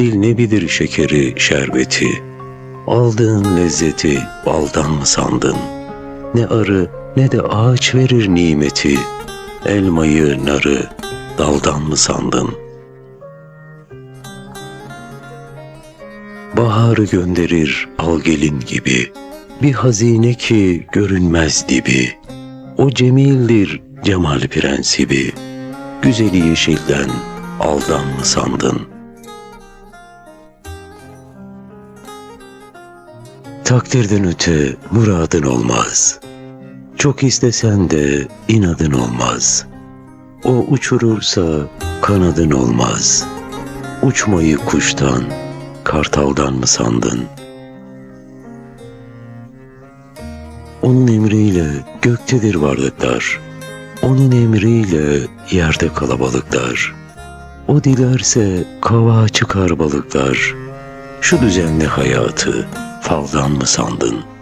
Dil ne bilir şekeri, şerbeti. Aldığın lezzeti baldan mı sandın? Ne arı ne de ağaç verir nimeti. Elmayı, narı daldan mı sandın? Baharı gönderir al gelin gibi. Bir hazine ki görünmez dibi. O cemildir cemal prensibi. Güzeli yeşilden aldan mı sandın? Takdirden öte muradın olmaz. Çok istesen de inadın olmaz. O uçurursa kanadın olmaz. Uçmayı kuştan, kartaldan mı sandın? Onun emriyle göktedir varlıklar. Onun emriyle yerde kalabalıklar. O dilerse kavağa çıkar balıklar. Şu düzenli hayatı faldan mı sandın?''